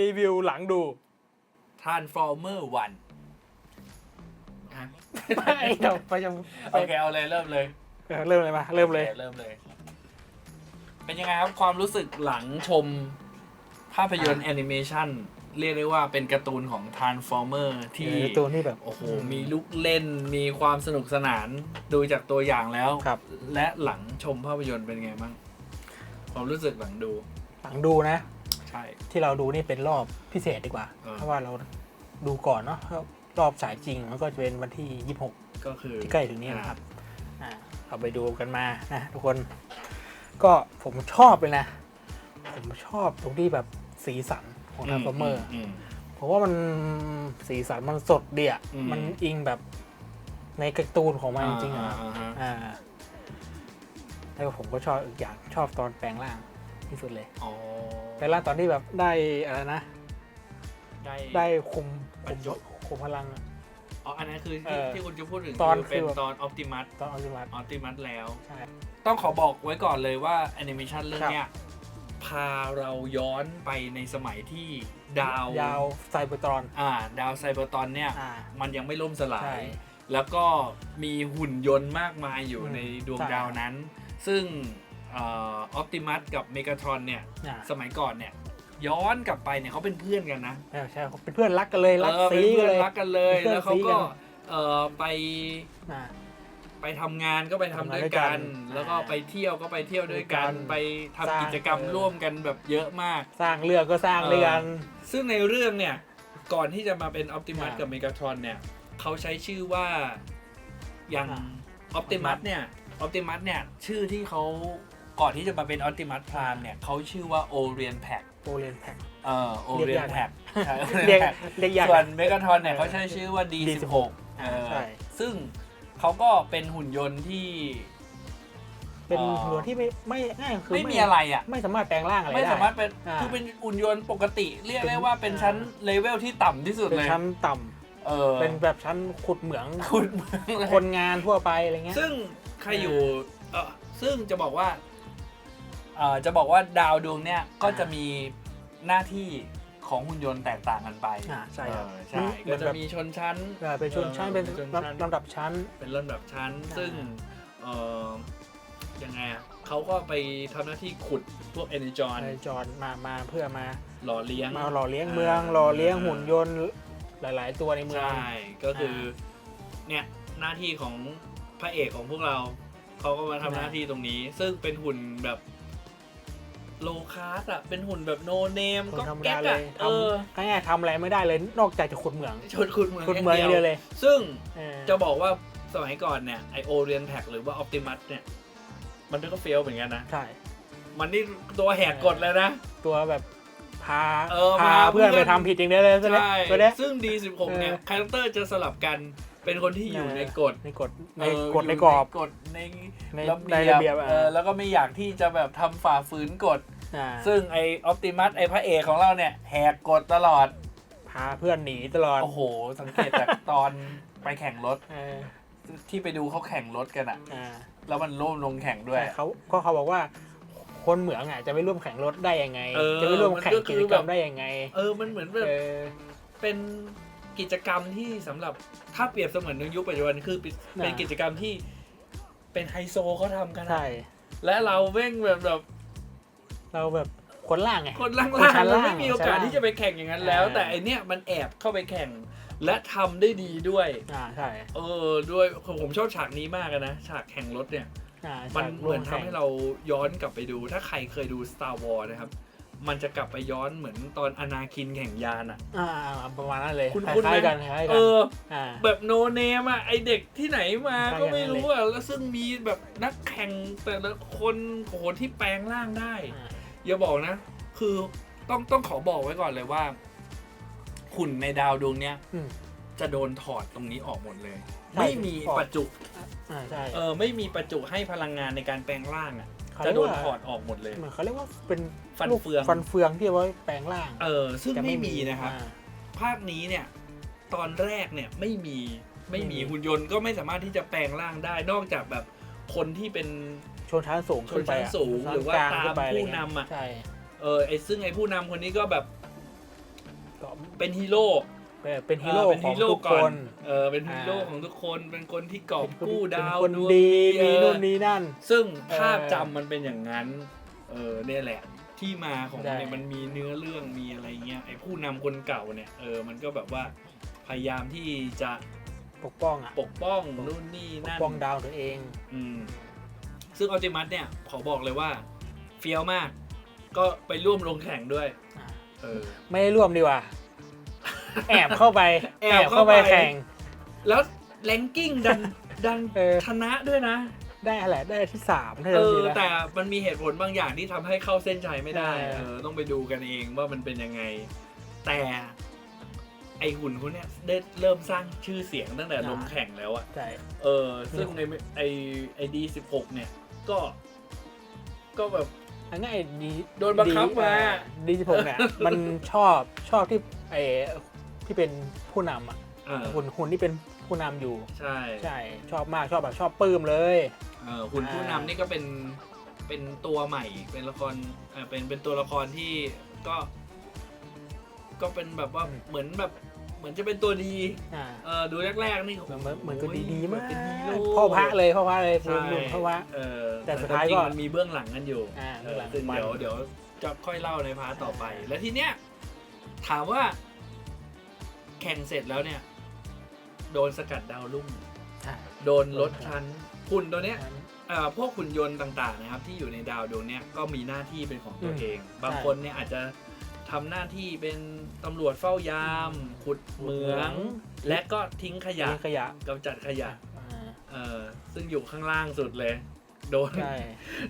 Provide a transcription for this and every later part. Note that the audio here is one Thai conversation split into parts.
รีวิวหลังดู Transformer 1อะไม่เดี๋ยวไปยังโอเคเอาเลยเริ่มเลยเออเริ่มเลยมาเริ่มเลย โอคเริ่มเลย เป็นยังไงครับความรู้สึกหลังชมภาพยนตร์แอนิเมชันเรียกได้ว่าเป็นการ์ตูนของ Transformer ที่ เออตัวนี้แบบ โอ้โห มีลูกเล่น มีความสนุกสนาน ดูจากตัวอย่างแล้ว ครับ และหลังชมภาพยนตร์เป็นไงบ้าง ความรู้สึกหลังดู หลังดูนะ ใช่ ที่เราดูนี่เป็นรอบพิเศษดีกว่า เออ เพราะว่าเราดูก่อนเนาะรอบฉายจริงมันก็จะเป็นวันที่ 26 ก็คือที่ใกล้ถึงนี้นะครับอ่าเราไปดูกันมานะ ทุกคน ก็ผมชอบเลยนะ ผมชอบตรงที่แบบสีสันของทาร์ฟอร์เมอร์อืมผมว่ามันสีสันมันสดดีอะอืม มันอิงแบบในการ์ตูนของมันจริงๆอ่าอะอ่าฮะอ่าแล้วผมก็ชอบอีกอย่างชอบตอนแปลงร่าง ที่สุดเลยอ๋อแปลงร่างตอนที่แบบได้อะไรนะ ได้ได้คุมบรคุรมยศคุมพลังอะ อ๋ออันนั้นคือเอที่อที่คุณจะพูดถึงตอนคืเป็นคือแบบตอนออ t ติมัสตอนอัลติมัต ออ t ติมัสแล้ว ใช่ต้องขอบอกไว้ก่อนเลยว่าแอนิเมชันเรื่องครับ เนี้ยพาเราย้อนไปในสมัยที่ดาวยาวไซเบอร์ตรอน อ่าดาวไซเบอร์ตอนเนี่ย อ่า มันยังไม่ล่มสลาใช่ ย แล้วก็มีหุ่นยนต์มากมายอยู่อืมในดวงใช่ ดาวนั้น ซึ่ง ออ t ติมัสกับเมกาทรอนเนี่ย อ่า สมัยก่อนเนี่ย ย้อนกลับไปเนี่ยเขาเป็นเพื่อนกันนะใช่ใช่เขาเป็นเพื่อนรักกันเลยรักเออซีเป็นกัเพื่นอนเลย รักกันเลย เป็นเพื่อนแล้วเขาซี้กัก็นเออไปอ่า ไปทำงานก็ไปทำทำงานด้วยกันด้วยกันแล้วก็ไปเที่ยวก็ไปเที่ยวด้วยกัน ด้วยกันไปทำสร้าง กิจกรรมเออร่วมกันแบบเยอะมาก สร้างเรื่องก็สร้างเรื่องซึ่งในเรื่องเนี่ย ก่อนที่จะมาเป็นออ t ติมัสอ่ากักับเมกาทรอนเนี่ยเขาใช้ชื่อว่าอย่างอ่าออ t ติมัสเนี่ยออ t ติมัสเนี่ย ชื่อที่เขา ก่อนที่จะมาเป็นออ t ติมัสพรามเนี่ยเขาชื่อว่าโอเรียนแพ็กโอเรียนแพ็กเออโอเรีเรียยกนยากแพ็กเรียกเรียกยากส่วนเมกาทรอนเนี่ยเขาใช้ชื่อว่า D16 อ่าเออใช่ ซึ่งเขาก็เป็นหุ่นยนต์ที่ เป็นอ๋อ หัวที่ไม่ไม่ง่ายคือไม่มีอะไรอะ ไม่สามารถแปลงร่างอะไรไม่ได้สามารถเป็นอ่า คือเป็นหุ่นยนต์ปกติ เรียกเป็นได้ว่าเป็นชั้นเลเวลที่ต่ำที่สุดเป็นเลย ชั้นต่ำเออเป็นแบบชั้นขุดเหมืองคุณเมืองเลย คนงานทั่วไปอะไรเงี้ย ซึ่งใครอยู่เออซึ่งจะบอกว่า เออจะบอกว่าดาวดวงเนี้ยก็จะมีหน้าที่ของหุ่นยนต์แตกต่างกันไปอ่าใช่ครับ เออใช่ เหมืก็อนจะแบบมีชนชั้นเออเป็นชนชั้นเป็นชนชั้น ลำดับชั้น เป็นลำดับชั้นอ่าซึ่งเออยังไงอะเขาก็ไปทำหน้าที่ขุดพวกเอเนจอนในจอนมามาเพื่อมาหล่อเลี้ยง มาหล่อเลี้ยงเมือง หล่อเลี้ยงหุ่นยนต์หลาย ๆ ตัวในเมือง ใช่ ก็คือเนี่ยหน้าที่ของพระเอกของพวกเรา เขาก็มาทำหน้าที่ตรงนี้ ซึ่งเป็นหุ่นแบบ โลคาสอะเป็นหุ่นแบบโนเนมคนก็ธรรมแก๊ดากเลอะยทเออำง่ายๆทำอะไรไม่ได้เลย นอกจากจะขุดเหมืองชนคุณเมืองขุดเหมืองอย่างเดียวเลยซึ่งเออจะบอกว่าสมัยก่อนเนี่ยไอโอเรียนแท็กหรือว่าออ t ติมัสเนี่ย มันก็เฟลเหมือนกันนะ ใช่ มันนี่ตัวแหกกฎเลยนะ ตัวแบบพาเออพาพาเพื่อนเพื่ไปอน ทำผิดจริงได้เลยตัวเนี้ยใช่ตัวเนี้ย ซึ่ง D16 เนี่ยเออ คาแรคเตอร์จะสลับกันเป็นคนที่อยู่เออในกฎในกฎในเออกฎในกรอบกฎในในระในเบียระบเบียบเออแล้วก็ไม่อยากที่จะแบบทำฝ่าฝืนกฎ อ่าซึ่งไอออ t ติมัสไอพระเอกของเราเนี่ยแหกกฎตลอด พาเพื่อนหนีตลอดโอ้โห สังเกตจากตอนไปแข่งรถ เออที่ไปดูเขาแข่งรถกันอะอ่าแล้วมันร่วมลงแข่งด้วย แต่เขาก็เขาบอกว่า คนเหมืองอะจะไม่ร่วมแข่งรถได้ยังไง เออจะไม่ร่วมแข่งมันก็คืกิอจกรรมแบบ ได้ยังไง เออมันเหมือนแบบเออเป็นกิจกรรมที่สำหรับถ้าเปรียบเสมือนในยุคปัจจุบันคือเป็นเป็นกิจกรรมที่เป็นไฮโซเขาทำกันอะ ใช่ และเราเว้งแบบแบบ เราแบบคนล่างไง คนล่างคนชั้นๆเราล่างไม่มีโอกาสชั้นล่างที่จะไปแข่งอย่างนั้นแล้ว เออ แต่อันเนี้ยมันแอบเข้าไปแข่ง และทำได้ดีด้วย อ่าใช่เออด้วยผมชอบฉากนี้มากอะนะฉากแข่งรถเนี่ย อ่ามันจากเหมือนร่วทำให้เราย้อนกลับไปดู ถ้าใครเคยดู Star Wars นะครับ มันจะกลับไปย้อนเหมือนตอนอนาคินแข่งยานอะ อ่าอ่าประมาณนั้นเลยคุณคคุณไหมล้ายๆกันคล้ายๆเอกันอ อ่า แบบโนเนมอะไอเด็กที่ไหนมาใช่ ก็ไม่รู้อย่างนั้นอะแล้วซึ่งมีแบบนักแข่งแต่ละคนโหที่แปลงร่างได้ อ่า อย่าบอกนะ คือต้องต้องขอบอกไว้ก่อนเลยว่าหุ่นในดาวดวงเนี้ยอืม จะโดนถอดตรงนี้ออกหมดเลย ใช่ไม่มีถอด ประจุอ่าใช่เออไม่มีประจุให้พลังงานในการแปลงร่างอะเขาจะเรียกโดนว่าถอดออกหมดเลย เหมือนเขาเรียกว่าเป็นฟันลูกเฟืองฟันเฟืองที่เอาไว้แปลงร่างเออซึ่งจะไม่มีนะครับ อ่า ภาคนี้เนี่ย ตอนแรกเนี่ยไม่มีไม่มีไม่มี หุ่นยนต์ก็ไม่สามารถที่จะแปลงร่างได้นอกจากแบบคนที่เป็น ชนชั้นสูงขึ้นไปชนชั้นสูงหรือว่าชั้นกลตามขึ้นไปอะไรผู้เงี้ยนำอะใช่เออไอซึ่งไอผู้นำคนนี้ก็แบบก็เป็นฮีโร่เออเป็นฮีโร่เเป็นขอฮีงโร่ทุกก่คอนน เออเป็นฮีโร่อ่า ของทุกคนเป็นคนที่กอบเป็นคนกู้ดาวเป็นคนดวงดีเอมีอนู่นนี่นั่น ซึ่งเออภาพจำมันเป็นอย่างนั้น เออเนี่ยแหละ ที่มาของมันเนี่ยใช่มันมีเนื้อเรื่องมีอะไรเงี้ยไอ้ผู้นำคนเก่าเนี่ยเออมันก็แบบว่าพยายามที่จะปกป้องอะปกป้องนู่นนี่ปกนั่นป้องดาวตัวเอง อืม ซึ่งออติมัสเนี่ยขอบอกเลยว่าเฟี้ยวมาก ก็ไปร่วมลงแข่งด้วยอ่าเออไม่ได้ร่วมดีกว่า แอบเข้าไป แอบเข้าไปแข่ง แล้วแรงกิ้งดันดันเออชนะด้วยนะ ได้อะไรได้ที่สามถ้าเอจำอไม่ผิดนะแต่มันมีเหตุผลบางอย่างที่ทำให้เข้าเส้นชัยไม่ได้เออเออต้องไปดูกันเองว่ามันเป็นยังไง แต่ไอหุ่นคนเนี้ยได้เริ่มสร้างชื่อเสียงตั้งแต่ลงแข่งแล้วอะใช่เออ ซึ่งในไอไอดีสิบหกเนี่ย ก็ ก็แบบ อันง่ายดีโดนบังคับมา ดีสิบหกเนี่ย มันชอบชอบที่ไอ้ที่เป็นผู้นำอะเออหุ่นหุ่นที่เป็นผู้นำอยู่ ใช่ใช่ชอบมากชอบแบบชอบปลื้มเลย เออหุ่นผู้อ่านำนี่ก็เป็นเป็นตัวใหม่ เป็นละครเออเป็นเป็นตัวละครที่ก็ ก็เป็นแบบว่าเหมือนแบบ เหมือนจะเป็นตัวดี อ่าเออดูแรกๆนี่เหมือนเหมือนเหมือนก็ดีดีๆมากเป็นฮีโร่พ่อพระเลยพ่อพระเลยใช่รุ่นพ่อพระ เออ แต่สุดท้ายจริงก็ๆมันมีเบื้องหลังกันอยู่อ่าเอเบื้องอหลัง ซึ่งมันเดี๋ยวเดี๋ยวจะค่อยเล่าในพาร์ทต่อไปอ่าแล้วทีเนี้ยถามว่า แข่งเสร็จแล้วเนี่ย โดนสกัดดาวรุ่งใช่โดนลดชั้นหุ่นตัวเนี้ย เอ่อพวกหุ่นยนต์ต่างๆนะครับที่อยู่ในดาวดวงเนี้ยก็มีหน้าที่เป็นของตัวอืมเอง บางคนเนี่ยอาจจะทำหน้าที่เป็นตำรวจเฝ้ายาม ขุดเหมือง และก็ทิ้งขยะทิ้งขยะกำจัดขยะอ่าเอ่อซึ่งอยู่ข้างล่างสุดเลย โดน ใช่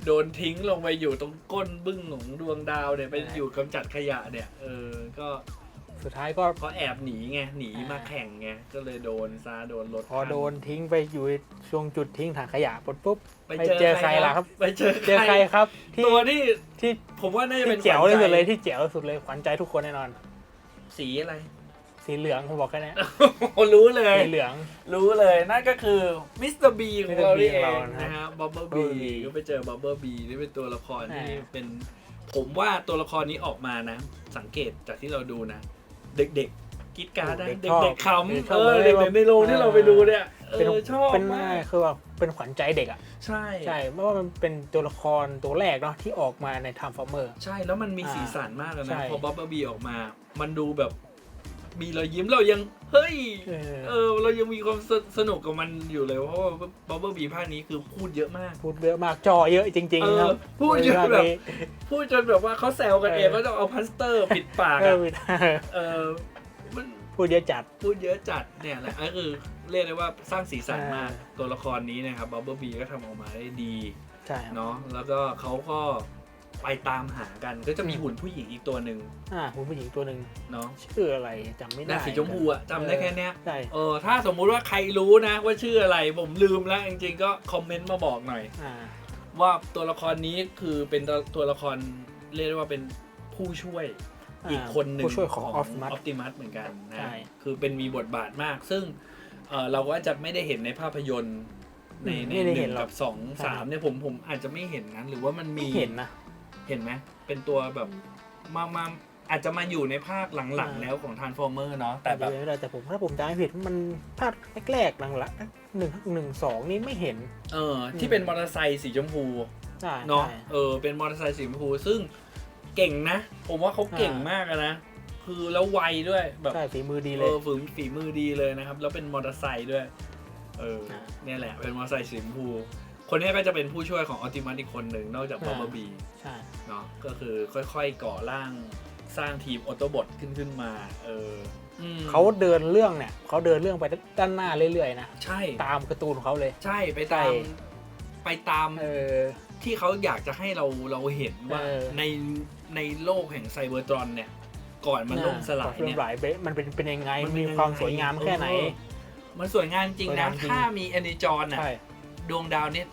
โดนทิ้งลงไปอยู่ตรงก้นบึ้งของดวงดาวเนี่ยไปใช่ อยู่กำจัดขยะเนี่ย เออ ก็สุดท้ายก็ เพราะแอบหนีไง หนีอ่ามมาแข่งไง ก็เลยโดนซาโดนลดพอโดนทิ้งไปอยู่ช่วงจุดทิ้งถังขยะปุ๊บปุ๊บไปไปเจเจออใครใครล่ะล่ะครับ ไปเจอเจอใครครับ ที่ตัวที่ที่ผมว่าน่าจะเป็ที่นเจ๋วขวัญที่สุดใจเลยที่เจ๋วที่สุดเลยขวัญใจทุกคนแน่นอน สีอะไร สีเหลืองผมบอกแค่นี้รู้เลย สีเหลือง รู้เลยนั่นก็คือมิสเตอร์บีของเรา Mr. Bean นี่เอของงเรานะนะฮะบับเบิล Bumblebee บีก็ไปเจอบับเบิลบีนี่เป็นตัวละครที่อ่าเป็นผมว่าตัวละครนี้ออกมานะ สังเกตจากที่เราดูนะ เด็กๆกิดการ์ดนะเด็เด็กชอบกๆขำเด็กชอบเออเลยเด็กๆในโรงที่เราไปดูเนี่ยเอเป็นอชอบเป็นมากคือว่าเป็นขวัญใจเด็กอะใช่ใช่เพราะว่ามันเป็นตัวละครตัวแรกเนาะที่ออกมาใน Transformer ใช่แล้วมันมีอ่าสีสันมากเลยใช่นะพอบับเบิลบีออกมา มันดูแบบ มีรอยยิ้มเรายังเฮ้ยเออ เออเรายังมีความสสนุกกับมันอยู่เลย เพราะว่าบับเบิลบีภาคนี้คือพูดเยอะมาก พูดเยอะมากจอเยอะจริงเอๆอครับพูดเยอะแบบในพูดจนแบบว่าเขาแซวกันเองเออก็ต้องเอาพลาสเตอร์ปิดปากเออะอเออมันพูดเยอะจัด พูดเยอะจัดเนี่ยแหละก็คือเรียกได้ว่าสร้างสีสันมากเออตัวละครนี้นะครับบับเบิลบีก็ทำออกมาได้ดี ใช่ครับ เนาะแล้วก็เขาก็ ไปตามหากันก็จะมีหุ่นผู้หญิงอีกตัวหนึ่งอ่าคุณผู้หญิงตัวหนึ่งเนาะชื่ออะไรจำไม่หได้น้าสีชมพูอะจำได้แค่เนี้ยใช่เออถ้าสมมุติว่าใครรู้นะ ว่าชื่ออะไรผมลืมแล้วจริงๆก็คอมเมนต์มาบอกหน่อยอ่าว่าตัวละครนี้คือเป็นตัวตัวละครเรียกได้ว่าเป็นผู้ช่วยอีกคนหนึ่งผู้ช่วยของออฟมัออปติมัสเหมือนกันนะใช่คือเป็นมีบทบาทมาก ซึ่งเออเราก็จะไม่ได้เห็นในภาพยนตร์ในในหนึ่งกับสองสามเนี่ยผมผมอาจจะไม่เห็นนั้นหรือว่ามันมีไม่เห็นนะเห็นไหมเป็นตัวแบบมามาอาจจะมาอยู่ในภาคหลังอ่าๆแล้วของ Transformer เนาะแต่แบบไม่ได้แต่ผมถ้าผมจำไม่ผิดมันภาคแรกๆหลังละหนึ่งหนึ่งสองนี่ไม่เห็น เออ ที่เป็นมอเตอร์ไซค์สีชมพู ใช่เนาะ ใช่ เออ เป็นมอเตอร์ไซค์สีชมพู ซึ่งเก่งนะ ผมว่าเขาเก่งอ่าม มากอะนะ คือแล้วไวด้วยแบบใช่ฝีมือดีเอเลยอฝีฝีมือดีเลยนะครับ แล้วเป็นมอเตอร์ไซค์ด้วย เออ อ่า เนี่ยแหละ เป็นมอเตอร์ไซค์สีชมพู คนนี้ก็จะเป็นผู้ช่วยของออ t ติมัสอีกคนหนึ่งนอกจากบอ่าอ b บ e บีใช่เนาะก็คือค่อยๆก่อร่างสร้างทีมออโตบอทขึ้นขึ้นมา เอออืมเขาเดินเรื่องเนี่ยเขาเดินเรื่องไปด้านหน้าเรื่อยๆนะใช่ตามการ์ตูนของเขาเลย ใช่ไปตามใช่ไปตามเออที่เขาอยากจะให้เราเราเห็นว่าเออในในโลกแห่งไซเบอร์ตรอนเนี่ย ก่อนมันล่มสลายก่อนเนี่ยล่มสลายไปมันเป็นเป็นยังไงมันเป็นมียังไงความสวยงามแค่ไหนเออมันสวยงามจริงสวยนะงามจริงถ้ามีแอนิจอนน่ะใช่ดวงดาวเนี่ย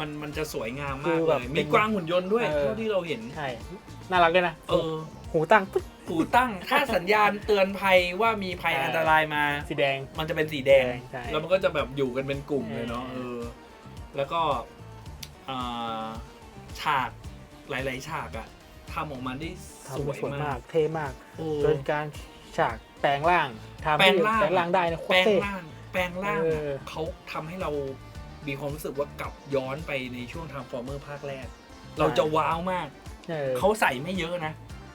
มันมันจะสวยงามคืมากอเลแบบยเป็นมีกวางหุ่นยนต์ด้วยเออ เท่าที่เราเห็น ใช่ น่ารักเลยนะ เออหูตั้งปึ๊บ หูตั้งถ้าสัญญาณเตือนภัยว่ามีภัยเอออัอันตรายมา สีแดง มันจะเป็นสีแดง ใช่แล้วมันก็จะแบบอยู่กันเป็นกลุ่มเลยเนาะเอเออ อ แล้วก็อ่าฉากหลาย ๆ ฉากอะทำออกมาได้ทำสมาวยสวยมามาก ก เท่มากโอ้จนการฉฉากแปลงร่างทำแปลให้งร่าง แปลงร่างได้นะโคแปตลรงเท่ ร่าง แปลงร่างเออะอเขาทำให้เรา มีความรู้สึกว่ากลับย้อนไปในช่วงทางฟอร์เมอร์ภาคแรก เราจะว้าวมากเออเขาใส่ไม่เยอะนะ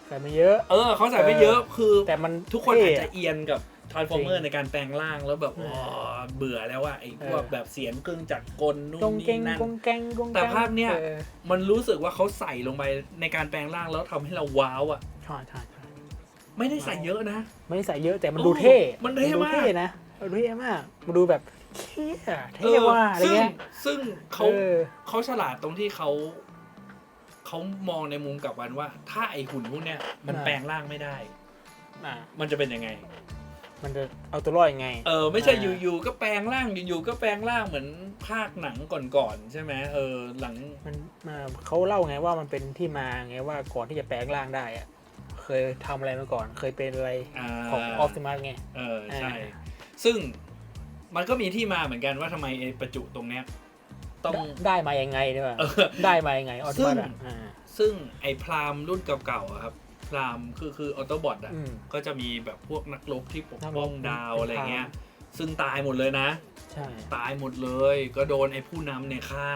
ใส่ไม่เยอะ เออเขาใส่ไม่เยอะคือแต่มันทุกคนเท่อาจจะเอียนกับทรานส์ฟอร์เมอจริร์งในการแปลงร่างแล้วแบบเอออ๋อเบื่อแล้วว่าไอ้พวกเออแบบเสียงกึ่งจากกลนู่กนงเกนี่งนั่นกงแกงกงแกงแต่ภาพเนี้ยออมันรู้สึกว่าเขาใส่ลงไปในการแปลงร่างแล้วทำให้เราว้าวอะใช่ใช่ใช่ไม่ได้ใส่เยอะนะ ไม่ได้ใส่เยอะแต่มันโอ้ดูเท่ มันเท่ดูมากเท่นะมันดูเท่มาก มันดูแบบ เท่อะเท่ว่าอะไรซึ่งเงี้ยซึ่งเขาออ เขาฉลาดตรงที่เขา เขามองในมุมกลับวันว่า ถ้าไอหุ่นพวกเนี้ยมันอ่า แปลงร่างไม่ได้ อะมันจะเป็นยังไง มันจะเอาตัวรอดยังไง เออไม่ใช่อ่า อยู่ๆก็แปลงร่างอยู่ๆก็แปลงร่างเหมือนภาคหนังก่อนๆใช่ไหมเออหลัง มันมาเขาเล่าไงว่ามันเป็นที่มาไงว่าก่อนที่จะแปลงร่างได้อะเคยทำอะไรมาก่อน เคยเป็นอะไรอ่า ของออฟติมัสไง เออใช่ อ่า ซึ่ง มันก็มีที่มาเหมือนกันว่าทำไมไอ้ประจุตรงเนี้ยต้อง ได้มายังไงเนี่ยเออได้มายังไงออฟติมัสซึ่งอะอ่าซึ่งไอ้พรามรุ่นเก่าๆอะครับ พรามคือคือออโตบอทอะ อืม ก็จะมีแบบพวกนักรบที่ปกนักรบป้องดาวเป็นอะไรเงี้ย พรามซึ่งตายหมดเลยนะ ใช่ตายหมดเลย ก็โดนไอ้ผู้นำเนี่ยฆ่า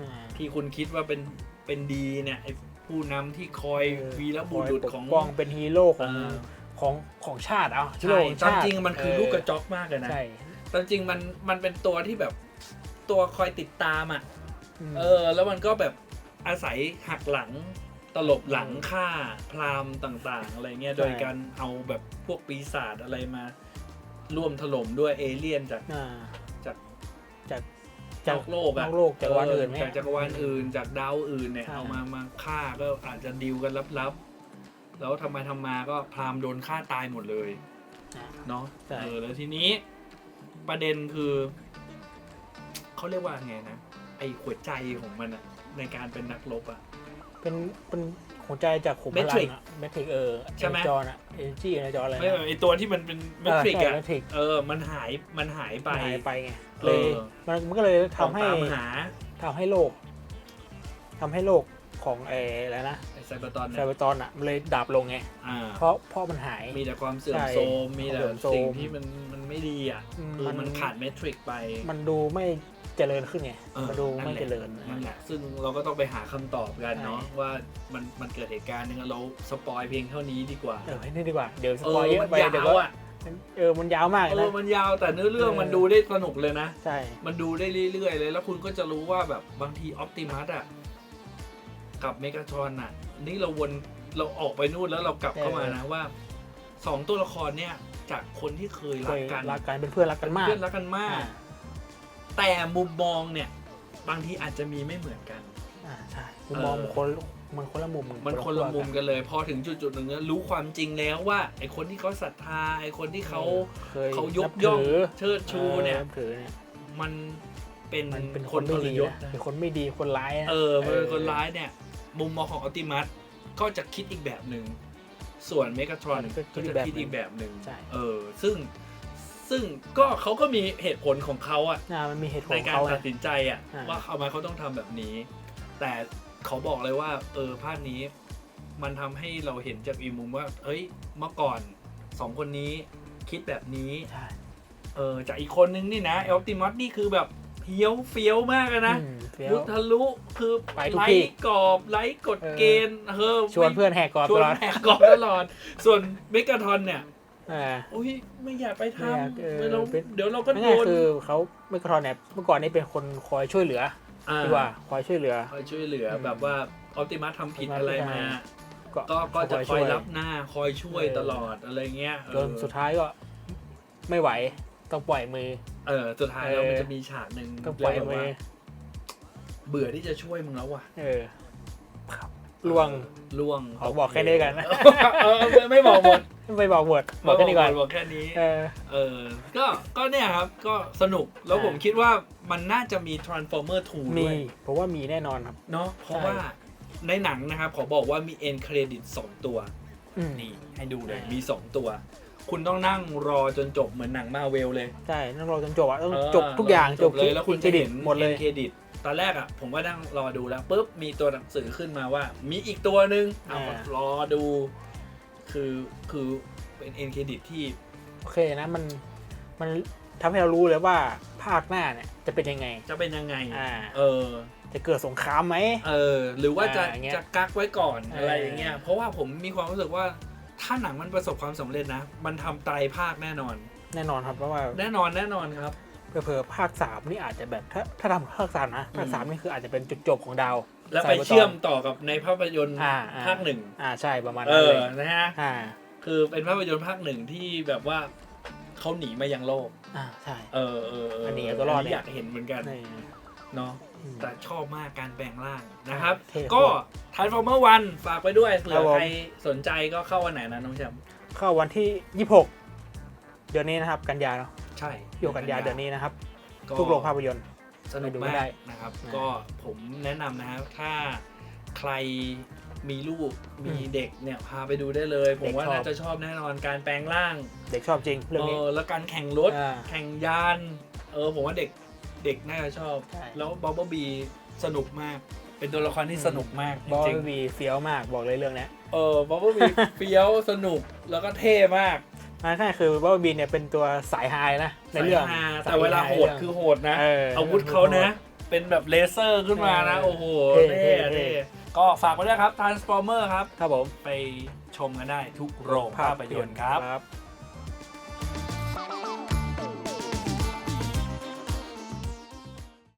อ่า ที่คุณคิดว่าเป็นเป็นดีเนี่ยไอ้ผู้นำที่คอยวีรบุรุษของ คยปกป้องเป็นฮีโร่ของเออ ของของชาติเอาฮีโร่ใช่ของตามชาติจริงมันคือลูกกระจอกมากเลยนะ ใช่ ตามจริงมันมันเป็นตัวที่แบบตัวคอยติดตามอะมเออ แล้วมันก็แบบอาศัยหักหลังตลบหลังฆ่าพราหมณ์ต่างๆ อะไรเงี้ยใช่โดยการเอาแบบพวกปีศาจอะไรมา ร่วมถล่มด้วยเอเลี่ยนจากอ่าจากจากจากโลกนอะอกโลกจากวันอื่นไหมจากจักรวาลอื่น จากดาวอื่นเนี่ยใช่เอามามาฆ่าก็อาจจะดีลกันลับๆ แล้วทำไมทำมาก็พราหมณ์โดนฆ่าตายหมดเลยอ่าเนาะใช่เออแล้วทีนี้ ประเด็นคือเขาเรียกว่าไงนะ ไอหัวใจของมันอะในการเป็นนักรบอะ เป็นเป็นหัวใจจากขุมพลัง Matrix อะเมทริกเออใช่ไหมจอน่ะเอเนจีในจออะไรนะไม่ไอตัวที่มันเป็นแมทริกอ่าอะใช่ Matrix เออ มันหายมันหายไปมันหายไปไงเออ เลยมันมันก็เลยทำให้ออกตามหาทำให้โลกทำให้โลกของไอ้อะไรนะไอไซเบอร์ตอนไซเนี่ยเบอร์ตอนอะมันเลยดับลงไง อ่าเพราะเพราะมันหาย มีแต่ความเสื่อมใช่โทรมมีแต่เสื่อมโทรมสิ่งที่มันมันไม่ดีอะอืมคือมันมันขาดเมทริกไป มันดูไม่เจริญขึ้นไงเออมันดูนั่ไม่นแหละเจริญ นั่นแหละ ซึ่งเราก็ต้องไปหาคำตอบกันเนาะใช่ ว่ามันมันเกิดเหตุการณ์นึงเราสปอยเพียงเท่านี้ดีกว่า เออให้นี่ดีกว่าเดี๋ยวสเอปอยอเยอะมันไปยาเดี๋ยววก็อะเออมันยาวมากเอนะ อมันยาวแต่เนื้อเรื่องเออ มันดูได้สนุกเลยนะ ใช่ มันดูได้เรื่อยๆเลย แล้วคุณก็จะรู้ว่าแบบบางทีออ t ติมัสอะ กับเมกาทรอนอะ นี่เราวนเราออกไปนู่นแล้วเรากลับเข้ามานะว่าสองตัวละครเนี่ยจากคนที่เคยเครักยกันรักกันเป็นเพื่อนรักกันมากเพื่อนรักกันมากอ่าแต่มุมมองเนี่ย บางทีอาจจะมีไม่เหมือนกันอ่าใช่มุมมองเออมันคนมันคนละมุมมันคนละมุมกันเลย พอถึงจุดๆหนึ่งเนี่ยรู้ความจริงแล้วว่าไอคนที่เขาศรัทธาไอคนที่เขาเคยเขายนักบย่องถือเชิดชูเนี่ยออนับถือเนี่ยมันเป็นมันเป็นคคนนไม่ทรดียศนะนะเป็นคนไม่ดีคนร้ายนะเออมันเป็นคนร้ายเนี่ย มุมมองของออติมัสก็จะคิดอีกแบบหนึ่ง ส่วนเมกาทรอนก็จะคิดอีกแบบหนึ่งใช่ เออ ซึ่งซึ่งก็เขาก็มีเหตุผลของเขาอะน่ามันมีเหตุผลในของการเขาตัไงดสินใจอะอ่าว่าทำไมเขาต้องทำแบบนี้ แต่เขาบอกเลยว่า เออภาคนี้มันทำให้เราเห็นจากอีกมุมว่า เฮ้ย เมื่อก่อนสองคนนี้คิดแบบนี้ใช่เออจากอีกคนนึงนี่นะเอลติมัสนี่คือแบบ เฟี้ยวเฟี้ยวมากเลยนะอืมเฟี้ยว มุทะลุคือไปทุกไล่ที่กรอบไล่กฎเออเกณฑ์เออชวนเพื่อนแหกกรอบชตวนลอดแหกกรอบตลอด ส่วนเมกาทอนเนี่ยอ่า อุ้ยไม่อยากไปทไม่อยากเออำเดี๋ยวเราเป็น เดี๋ยวเราก็ไม่โดง่ายนคือเขาเมื่อก่อนเนี่ยเมื่อก่อนนี้เป็นคนคอยช่วยเหลืออ่ดีกว่าคอยช่วยเหลือ คอยช่วยเหลืออมแบบว่าออ t ติมัสทำผิด Optimus อะไรมา ก็ก็ก็จะคช่อวยยรับหน้าคอยช่วยเออ ตลอดอะไรเงี้ยจนสุดท้ายก็ไม่ไหวต้องปล่อยมือ เออสุดท้ายแล้วเออมันจะมีฉากหนึ่งต้องปล่อยแบบมืว่าอเบื่อที่จะช่วยมึงแล้วว่ะเออล่วงล่วงขอบอกแค่นี้กันนะเออไม่ไม่บอกหมดไม่บอกหมดบอกแค่นี้ก่อนบอกแค่นี้ เออ เออ ก็ ก็เนี่ยครับ ก็สนุก แล้วอ่าผมคิดว่ามันน่าจะมี Transformer 2 มีด้วยผมว่ามีแน่นอนครับ เนาะ เพราะใช่ว่าในหนังนะครับ ขอบอกว่ามี end credit 2 ตัว อืม นี่ ให้ดูเลยอ่ามีมี 2 ตัว คุณต้องนั่งรอจนจบเหมือนหนังมาเวลเลยใช่ต้องรอจนจบอะต้องเออจบทุกอย่างจบเลยแล้วคุณจะเครดิเห็ตนหมดเลย end credit ตอนแรกอะ ผมก็นั่งรอดูแล้วปุ๊บมีตัวหนังสือขึ้นมาว่า มีอีกตัวหนึ่งเอาอ่ารอดู คือคือเป็นเอ็นเครดิตที่ โอเคนะมันมันทำให้เรารู้เลยว่าภาคหน้าเนี่ยจะเป็นยังไง จะเป็นยังไงอ่าเออ จะเกิดสงครามไหมเออ หรือว่าจะอ่าอย่างเงี้ยจะกักไว้ก่อนเออออะไรอย่างเงี้ยเพราะว่าผมมีความรู้สึกว่า ถ้าหนังมันประสบความสำเร็จนะ มันทำไตรภาคแน่นอน แน่นอนครับเพราะว่าแน่นอนแน่นอนครับเผลอๆภาคสามนี่อาจจะแบบถ้าถ้าทำภาคสามนะภาคสามอืมนี่คืออาจจะเป็นจุดจบของดาว แล้วไป Cybertron เชื่อมต่อกับในภาพยนตร์อ่าอ่าภาคหนึ่งอ่าใช่ประมาณเอนั้นอเลยนะฮะอ่าคือเป็นภาพยนตร์ภาคหนึ่งที่แบบว่าเขาหนีมายังโลกอ่าใช่เออเออเอออัอันนี้ก็รอดเนี่ยอยากเห็นเหมือนกันนี่ เนาะอืมแต่ชอบมากการแปลงร่างนะครับ เท่โคตร ก็ Transformer 1ฝากไปด้วยเผื่ครัอบผมใครสนใจก็เข้าวันไหนนะน้องแชมป์เข้าวันที่ยี่หกเดือนนี้นะครับ กันยาเนาะใช่ยี่หกกันยาเดือนนี้นะครับก็ทุกโรงภาพยนตร์ สนุกไปดูมาได้กนะครับ นะก็ผมแนะนำนะครับ ถ้าใครมีลูกมีอืมเด็กเนี่ยพาไปดูได้เลย ผมว่าเด็กชอบ น่าจะชอบแน่นอนการแปลงร่างเด็กชอบจริงเรื่องเอนี้ อแล้วการแข่งรถ อ่า แข่งยาน เออผมว่าเด็ก เด็กน่าจะชอบ ใช่ แล้วบ๊อบบี้บีสนุกมาก เป็นตัวละครที่อืมสนุกมากบอจลริงบีเฟี้ยวมากบอกเลยเรื่องเนี้ยๆเออบ๊อบบี้บีเฟี้ยวสนุกแล้วก็เท่มากมันแค่คือบอลบีเนี่ยเป็นตัวสายไฮนะในเรื่องสายฮาสยแต่เวลาไฮโหดเรื่งคือโหดนะเอออาวุธเขานะ เป็นแบบเลเซอร์ขึ้นมานะเออโอ้โหเท่เท่เท่เท่ก็ฝากไว้ด้วยครับ Transformer ครับ ครับผมไปชมกันได้ทุกโรงภาพยนตร์ครับครับ